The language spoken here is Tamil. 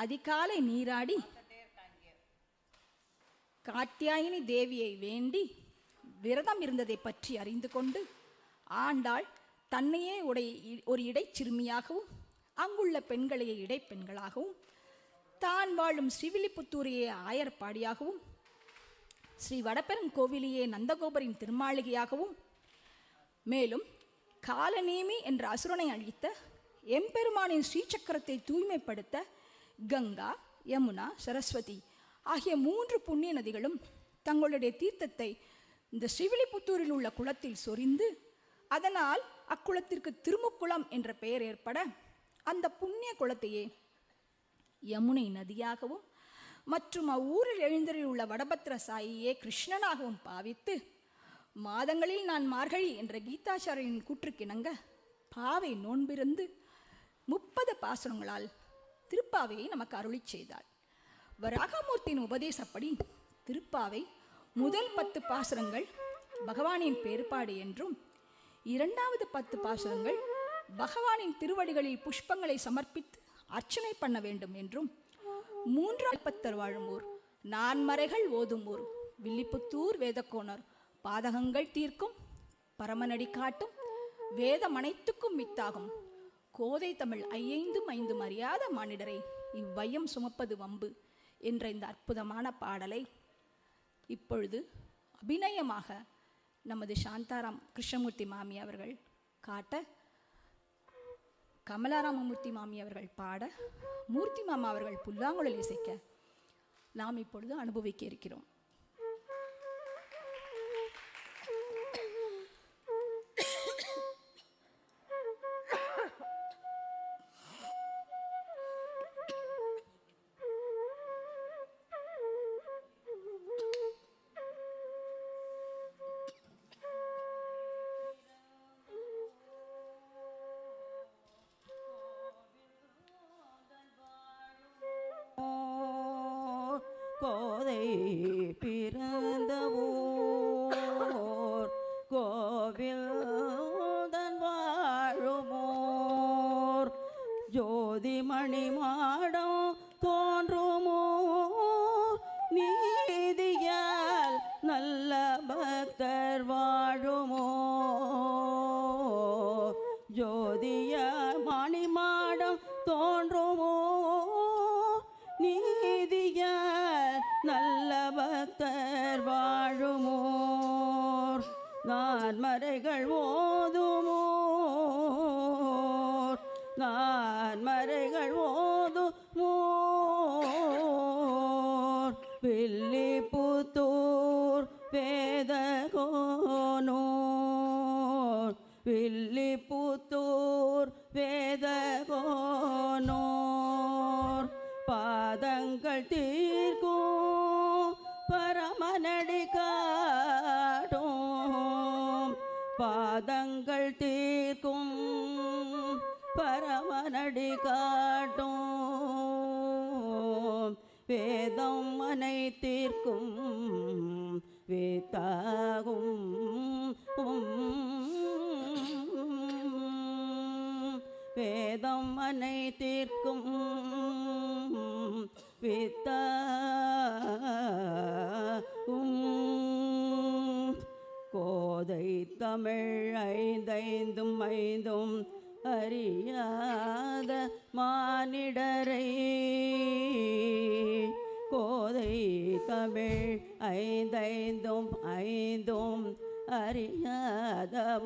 அதிகாலை நீராடி காத்தியாயினி தேவியை வேண்டி விரதம் இருந்ததை பற்றி அறிந்து கொண்டு ஆண்டாள் தன்னையே உடை ஒரு இடைச்சிறுமியாகவும் அங்குள்ள பெண்களையே இடைப்பெண்களாகவும் தான் வாழும் ஸ்ரீவில்லிபுத்தூரையே ஆயர்பாடியாகவும் ஸ்ரீ வடபெருங்கோவிலையே நந்தகோபரின் திருமாளிகையாகவும் மேலும் காலநேமி என்ற அசுரனை அழித்த எம்பெருமானின் ஸ்ரீசக்கரத்தை தூய்மைப்படுத்த கங்கா யமுனா சரஸ்வதி ஆகிய மூன்று புண்ணிய நதிகளும் தங்களுடைய தீர்த்தத்தை இந்த ஸ்ரீவில்லிபுத்தூரில் உள்ள குளத்தில் சொரிந்து அதனால் அக்குளத்திற்கு திருமுக்குளம் என்ற பெயர் ஏற்பட அந்த புண்ணிய குளத்தையே யமுனை நதியாகவும் மற்றும் அவ்வூரில் உள்ள வடபத்திர சாயியே கிருஷ்ணனாகவும் பாவித்து மாதங்களில் நான் மார்கழி என்ற கீதாச்சாரியனின் கூற்றுக்கிணங்க பாவை நோன்பிருந்து முப்பது பாசுரங்களால் திருப்பாவையை நமக்கு அருளி செய்தாள். வராகமூர்த்தியின் உபதேசப்படி திருப்பாவை முதல் பத்து பாசுரங்கள் பகவானின் பேர்பாடு என்றும் இரண்டாவது பத்து பாசுரங்கள் பகவானின் திருவடிகளில் புஷ்பங்களை சமர்ப்பித்து அர்ச்சனை பண்ண வேண்டும் என்றும் மூன்றாம் பத்தர் வாழும் ஊர் நான்மறைகள் ஓதும் ஊர் வில்லிப்புத்தூர் வேதக்கோணர் பாதகங்கள் தீர்க்கும் பரமனடி காட்டும் வேதம் அனைத்துக்கும் மித்தாகும். கோதை தமிழ் ஐயைந்தும் ஐந்தும் அறியாத மானிடரை இவ்வையம் சுமப்பது வம்பு என்ற இந்த அற்புதமான பாடலை இப்பொழுது அபிநயமாக நமது சாந்தாராம் கிருஷ்ணமூர்த்தி மாமி அவர்கள் காட்ட கமலாராமமூர்த்தி மாமி அவர்கள் பாட மூர்த்தி மாமா அவர்கள் புல்லாங்குழல் இசைக்க நாம் இப்பொழுது அனுபவிக்க இருக்கிறோம். கோதை பிறந்த ஊர் கோவில்தன் வாழுமோர். ஜோதிமணி மாடம் தோன்றுமோ? நீதியால் நல்ல பக்தர் வாழுமோ? ஜோதியார் மணிமாடம் தோன்றுமோ? நீதிய நல்ல பக்தர் வாழுமோர். நான்மறைகள் ஓதுமோர். நான்மறைகள் ஓதுமோர். பில்லி புத்தூர் வேதகோனோர். பில்லி புத்தூர் வேதகோனோர். பாதங்கள் தீ பாதங்கள் தீர்க்கும். பரமனடி காட்டும். வேதம் மனை தீர்க்கும். வேத்தாகும் வேதம் மனை தீர்க்கும். வித்தா தமிழ் ஐந்தைந்தும் ஐந்தும் அறியாத மானிடரை. கோதை தமிழ் ஐந்தைந்தும் ஐந்தும் அறியாத